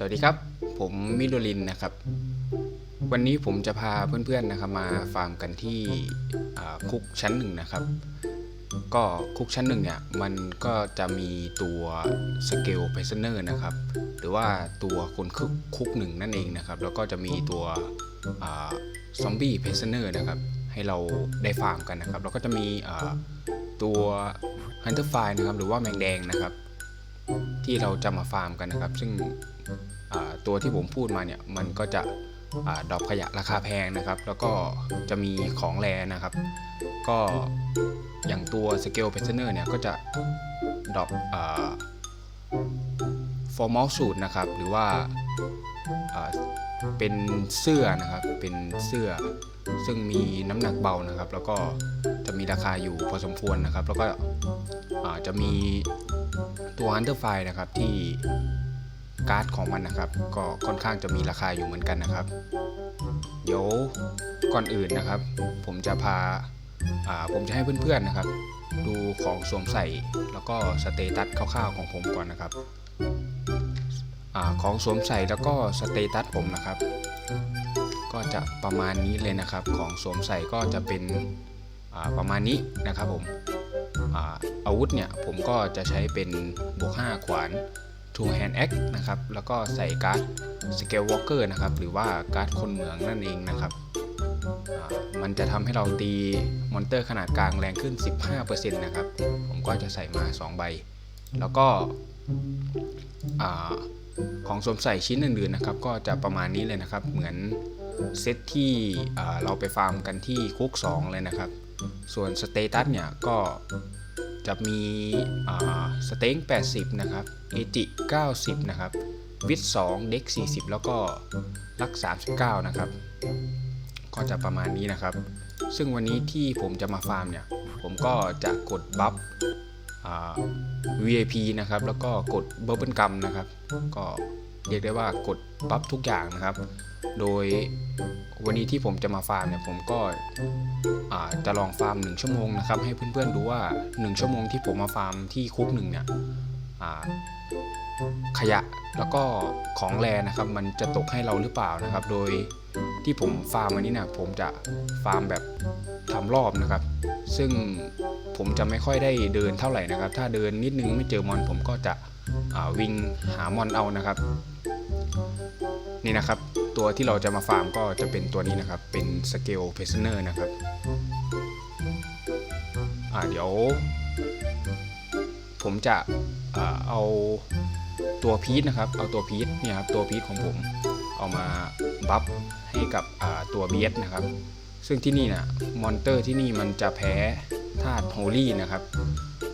สวัสดีครับ ผมมิโดลินนะครับ วันนี้ผมจะพาเพื่อนๆนะครับมาฟาร์มกันที่คุกชั้นหนึ่งนะครับ ก็คุกชั้นหนึ่งเนี่ยมันก็จะมีตัวสเกลเพซเนอร์นะครับ หรือว่าตัวคนคุกคุกหนึ่งนั่นเองนะครับ แล้วก็จะมีตัวซอมบี้เพซเนอร์นะครับ ให้เราได้ฟาร์มกันนะครับ แล้วก็จะมีตัวฮันเตอร์ไฟนะครับ หรือว่าแมงแดงนะครับ ที่เราจะมาฟาร์มกันนะครับ ซึ่ง ตัวที่ผมพูดมาเนี่ยมันก็จะอดอปขยะราคาแพงนะครับ แล้วก็จะมีของแรนะครับ ก็อย่างตัวสเกลเพชเนอร์เนี่ยก็จะดอปฟอร์มอลสูตรนะครับ หรือว่าเป็นเสื้อนะครับ เป็นเสื้อซึ่งมีน้ำหนักเบานะครับ แล้วก็จะมีราคาอยู่พอสมควรนะครับ แล้วก็จะมีตัว Hunter f i นะครับที่ การ์ดของมันนะครับ ก็ค่อนข้างจะมีราคาอยู่เหมือนกันนะครับ เดี๋ยวก่อนอื่นนะครับ ผมจะพาาผมจะให้เพื่อนๆนะครับ ดูของสวมใส่แล้วก็สเตตัสคร่าวๆของผมก่อนนะครับอของสวมใส่แล้วก็สเตตัสผมนะครับ ก็จะประมาณนี้เลยนะครับ ของสวมใส่ก็จะเป็นประมาณนี้นะครับผมอาอาวุธเนี่ยผมก็จะใช้เป็นบวก5ขวาน two hand axe นะครับ แล้วก็ใส่การ์ด scale walker นะครับ หรือว่าการ์ดคนเหมืองนั่นเองนะครับ มันจะทำให้เราตีมอนเตอร์ขนาดกลางแรงขึ้น 15%นะครับ ผมก็จะใส่มา 2 ใบ แล้วก็ของสวมใส่ชิ้นอื่นๆนะครับ ก็จะประมาณนี้เลยนะครับ เหมือนเซตที่เราไปฟาร์มกันที่คุก 2 เลยนะครับ ส่วนสเตตัสเนี่ยก็ จะมีสเต็ง80 นะครับ เอจิ 90 นะครับ วิท2เด็ก 40 แล้วก็ลัก 39 นะครับ ก็จะประมาณนี้นะครับ ซึ่งวันนี้ที่ผมจะมาฟาร์มเนี่ย ผมก็จะกดบัฟ VIP นะครับ แล้วก็กดเบ b ร์เบิลกัมนะครับ ก็ เรียกได้ว่ากดบัฟทุกอย่างนะครับ โดยวันนี้ที่ผมจะมาฟาร์มเนี่ยผมก็จะลองฟาร์ม 1 ชั่วโมงนะครับ ให้เพื่อนๆดูว่า 1 ชั่วโมงที่ผมมาฟาร์มที่คุกหนึ่งเนี่ยขยะแล้วก็ของแรนะครับ มันจะตกให้เราหรือเปล่านะครับ โดยที่ผมฟาร์มวันนี้เนี่ยผมจะฟาร์มแบบทำรอบนะครับ ซึ่งผมจะไม่ค่อยได้เดินเท่าไหร่นะครับ ถ้าเดินนิดนึงไม่เจอมอนผมก็จะวิ่งหามอนเอานะครับ นี่นะครับ ตัวที่เราจะมาฟาร์มก็จะเป็นตัวนี้นะครับ เป็นสเกลเพ s เนอร์นะครับอ่าเดี๋ยว ผมจะเอาตัวพีทนะครับ เอาตัวพีทเนี่ยครับตัวพีทของผมเอามาบัฟให้กับตัวเบียสนะครับ ซึ่งที่นี่นะมอนเตอร์ที่นี่มันจะแพ้ธาตุโฮลี่นะครับ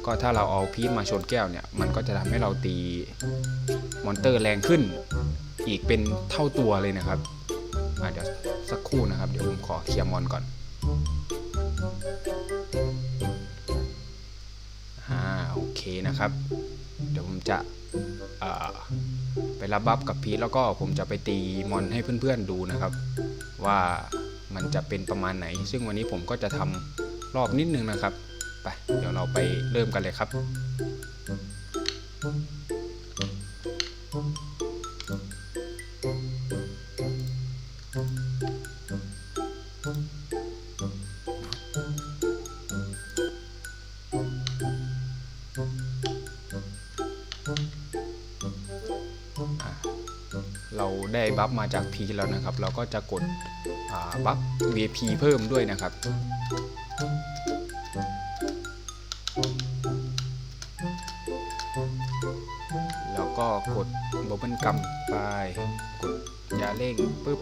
ก็ถ้าเราเอาพีทมาชนแก้วเนี่ย มันก็จะทำให้เราตีมอนเตอร์แรงขึ้น อีกเป็นเท่าตัวเลยนะครับเดี๋ยวสักครู่นะครับ เดี๋ยวผมขอเคลียร์มอนก่อนอ่าโอเคนะครับ เดี๋ยวผมจะไปรับบัฟกับพีทแล้วก็ผมจะไปตีมอนให้เพื่อนๆดูนะครับ ว่ามันจะเป็นประมาณไหน ซึ่งวันนี้ผมก็จะทำรอบนิดนึงนะครับ ไป เดี๋ยวเราไปเริ่มกันเลยครับ บัฟมาจาก P แล้วนะครับ เราก็จะกดบัฟ VIP เพิ่มด้วยนะครับแล้วก็กดบ b เบิลกัมไปกดยาเร่งปุ๊บ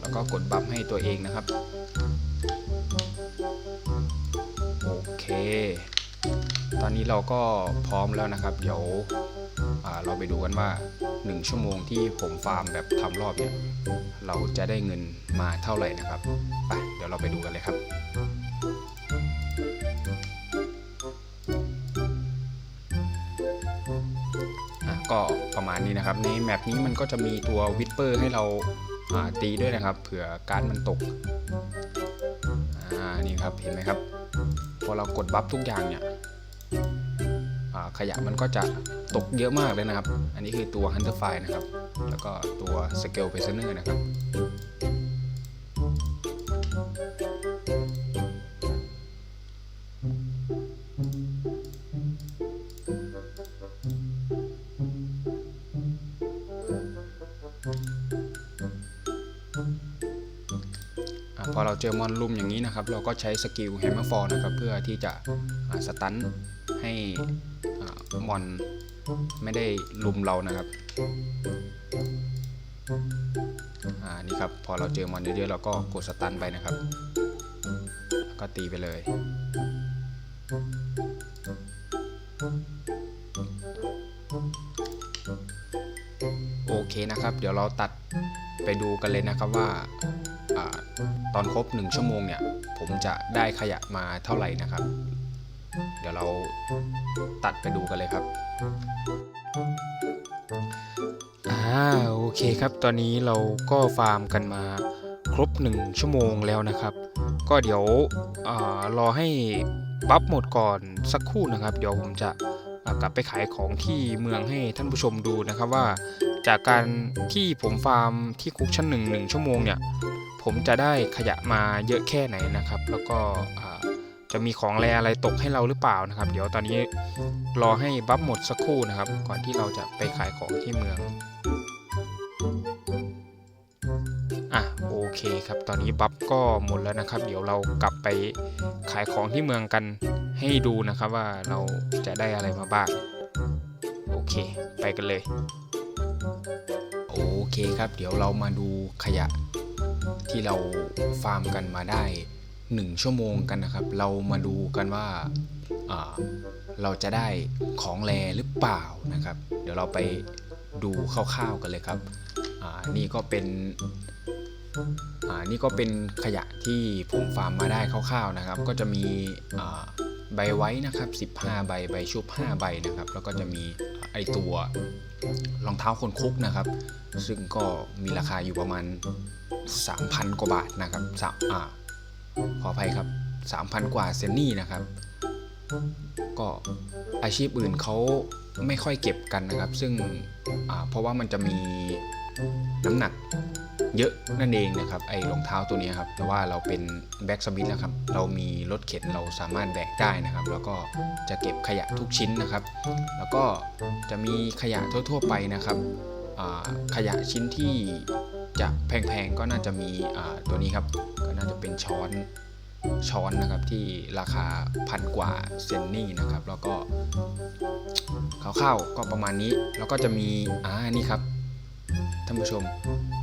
แล้วก็กดบัฟให้ตัวเองนะครับ โอเค ตอนนี้เราก็พร้อมแล้วนะครับ เดี๋ยว เราไปดูกันว่า 1 ชั่วโมงที่ผมฟาร์มแบบทำรอบเนี่ยเราจะได้เงินมาเท่าไหร่นะครับไปเดี๋ยวเราไปดูกันเลยครับก็ประมาณนี้นะครับ ในแมปนี้มันก็จะมีตัววิปเปอร์ให้เราาตีด้วยนะครับ เผื่อการมันตกอ่านี่ครับเห็นไหมครับ พอเรากดบัฟทุกอย่างเนี่ย ขยะมันก็จะตกเยอะมากเลยนะครับ อันนี้คือตัว Hunter File นะครับ แล้วก็ตัว Scale Prisoner นะครับอะพอเราเจอมอนลุมอย่างนี้นะครับ เราก็ใช้สกิลแฮมเมอร์ฟอร์นะครับ เพื่อที่จะอ่าสตันให้ มอนไม่ได้ลุมเรานะครับอ่านี่ครับพอเราเจอมอนเยอะๆเราก็กดสตันไปนะครับแล้วก็ตีไปเลย โอเคนะครับ เดี๋ยวเราตัดไปดูกันเลยนะครับว่าอาตอนครบ 1 ชั่วโมงเนี่ย ผมจะได้ขยะมาเท่าไหร่นะครับ เดี๋ยวเราตัดไปดูกันเลยครับอ่าโอเคครับ ตอนนี้เราก็ฟาร์มกันมาครบ 1 ชั่วโมงแล้วนะครับ ก็เดี๋ยวอรอให้บัฟหมดก่อนสักครู่นะครับ เดี๋ยวผมจะกลับไปขายของที่เมืองให้ท่านผู้ชมดูนะครับว่า จากการที่ผมฟาร์มที่คุกชั้นหนึ่งหนึ่งชั่วโมงเนี่ย ผมจะได้ขยะมาเยอะแค่ไหนนะครับ แล้วก็ จะมีของแรอะไรตกให้เราหรือเปล่านะครับ เดี๋ยวตอนนี้รอให้บัฟหมดสักครู่นะครับ ก่อนที่เราจะไปขายของที่เมืองอะโอเคครับตอนนี้บัฟก็หมดแล้วนะครับ เดี๋ยวเรากลับไปขายของที่เมืองกันให้ดูนะครับว่าเราจะได้อะไรมาบ้างโอเค ไปกันเลย โอเคครับ เดี๋ยวเรามาดูขยะที่เราฟาร์มกันมาได้ 1 ชั่วโมงกันนะครับ เรามาดูกันว่าเราจะได้ของแรหรือเปล่านะครับ เดี๋ยวเราไปดูคร่าวๆกันเลยครับนี่ก็เป็นนี่ก็เป็นขยะที่ผมฟาร์มมาได้คร่าวๆนะครับ ก็จะมีใบไว้นะครับ 15 ใบ ใบชุบ 5 ใบนะครับ แล้วก็จะมีไอตัวรองเท้าคนคุกนะครับ ซึ่งก็มีราคาอยู่ประมาณ 3,000 กว่าบาทนะครับสามอ่า ขออภัยครับ 3,000 กว่าเซนนี่นะครับ ก็อาชีพอื่นเขาไม่ค่อยเก็บกันนะครับ ซึ่งเพราะว่ามันจะมีน้ำหนักเยอะนั่นเองนะครับไอ้รองเท้าตัวนี้ครับแต่ว่าเราเป็นแบ็กสมิธแล้วครับเรามีรถเข็นเราสามารถแบกได้นะครับ แล้วก็จะเก็บขยะทุกชิ้นนะครับ แล้วก็จะมีขยะทั่ว ๆ ไปนะครับขยะชิ้นที่ จะแพงๆก็น่าจะมีตัวนี้ครับ ก็น่าจะเป็นช้อนช้อนนะครับที่ราคาพันกว่าเซนนี่นะครับ แล้วก็คร่าวๆก็ประมาณนี้ แล้วก็จะมีอ่านี่ครับท่านผู้ชม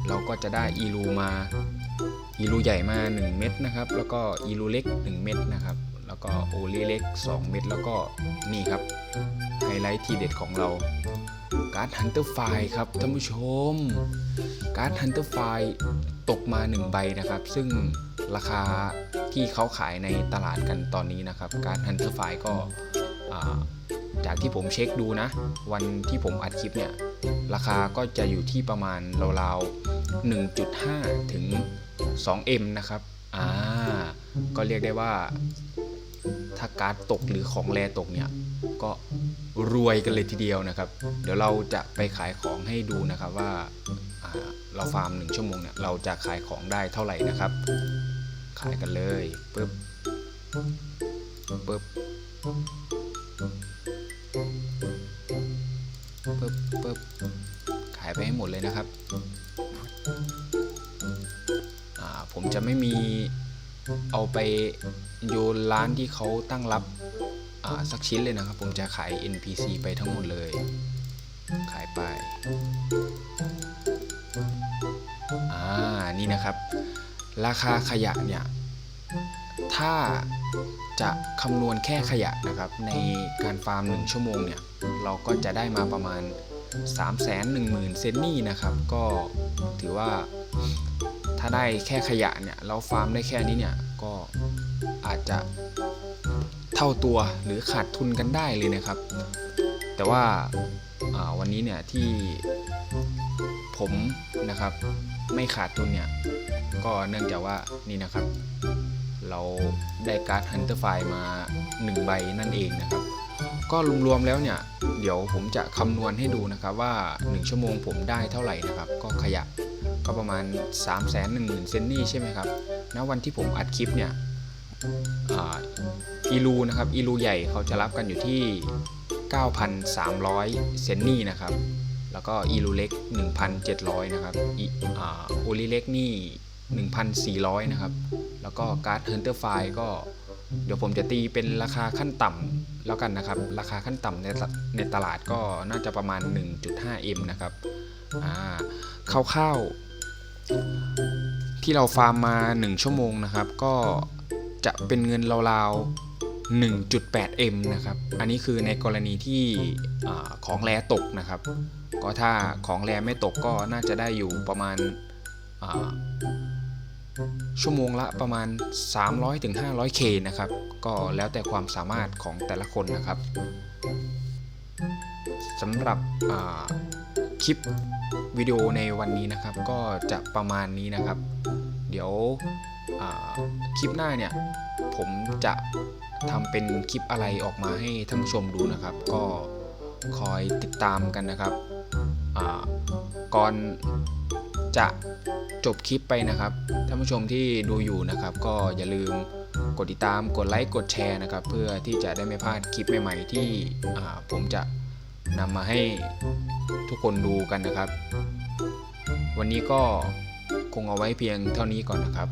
เราก็จะได้อีลูมาอีลูใหญ่มา 1 เม็ดนะครับ แล้วก็อีลูเล็ก 1 เม็ดนะครับ แล้วก็โอเลีเล็ก 2 เม็ดแล้วก็นี่ครับไฮไลท์ทีเด็ดของเรา การ์ดฮันเตอร์ไฟครับท่านผู้ชม การ์ดฮันเตอร์ไฟตกมา 1 ใบนะครับ ซึ่งราคาที่เขาขายในตลาดกันตอนนี้นะครับ การ์ดฮันเตอร์ไฟก็จากที่ผมเช็คดูนะ วันที่ผมอัดคลิปเนี่ย ราคาก็จะอยู่ที่ประมาณราวๆ 1.5 ถึง 2M นะครับอ่าก็เรียกได้ว่าถ้าการ์ดตกหรือของแรตกเนี่ย ก็ รวยกันเลยทีเดียวนะครับ เดี๋ยวเราจะไปขายของให้ดูนะครับว่าเราฟาร์ม1ชั่วโมงเนี่ยเราจะขายของได้เท่าไหร่นะครับ ขายกันเลยปึ๊บปึ๊บปึ๊บปึ๊บขายไปให้หมดเลยนะครับผมจะไม่มีเอาไปโยนร้านที่เขาตั้งรับ สักชิ้นเลยนะครับ ผมจะขาย NPC ไปทั้งหมดเลย ขายไป อ่า นี่นะครับ ราคาขยะเนี่ย ถ้าจะคำนวณแค่ขยะนะครับ ในการฟาร์ม 1 ชั่วโมงเนี่ย เราก็จะได้มาประมาณ 3 1 0 0 0 0 เซนนี่นะครับ ก็ถือว่าถ้าได้แค่ขยะเนี่ย เราฟาร์มได้แค่นี้เนี่ย ก็อาจจะ เท่าตัวหรือขาดทุนกันได้เลยนะครับ แต่ว่าาวันนี้เนี่ยที่ผมนะครับไม่ขาดทุนเนี่ย ก็เนื่องจากว่านี่นะครับ เราได้การ์ด Hunter File มา 1 ใบนั่นเองนะครับ ก็รวมๆแล้วเนี่ย เดี๋ยวผมจะคำนวณให้ดูนะครับว่า 1 ชั่วโมงผมได้เท่าไหร่นะครับ ก็ขยะก็ประมาณ 3 1 0 0 0 0เซนนี่ใช่ไหมครับณวันที่ผมอัดคลิปเนี่ย อีลูนะครับอีลูใหญ่เขาจะรับกันอยู่ที่ 9,300 เซนนี่นะครับ แล้วก็อีลูเล็ก 1,700 นะครับอีอ่าโอลิเล็กนี่ 1,400 นะครับ แล้วก็การ์ดเฮนเตอร์ไฟก็เดี๋ยวผมจะตีเป็นราคาขั้นต่ำแล้วกันนะครับ ราคาขั้นต่ำในตในตลาดก็น่าจะประมาณ 1.5M นะครับคร่าวๆที่เราฟาร์มมา 1 ชั่วโมงนะครับ ก็ จะเป็นเงินราวๆ 1.8M นะครับ อันนี้คือในกรณีที่ของแร่ตกนะครับ ก็ถ้าของแร่ไม่ตกก็น่าจะได้อยู่ประมาณชั่วโมงละประมาณ 300-500ถึง k นะครับ ก็แล้วแต่ความสามารถของแต่ละคนนะครับสำหรับคลิปวิดีโอในวันนี้นะครับ ก็จะประมาณนี้นะครับ เดี๋ยว คลิปหน้าเนี่ย ผมจะทำเป็นคลิปอะไรออกมาให้ท่านผู้ชมดูนะครับ ก็คอยติดตามกันนะครับก่อนจะจบคลิปไปนะครับท่านผู้ชมที่ดูอยู่นะครับ ก็อย่าลืมกดติดตามกดไลค์กดแชร์นะครับ เพื่อที่จะได้ไม่พลาดคลิปใหม่ ๆ ที่ผมจะนำมาให้ทุกคนดูกันนะครับ วันนี้ก็คงเอาไว้เพียงเท่านี้ก่อนนะครับ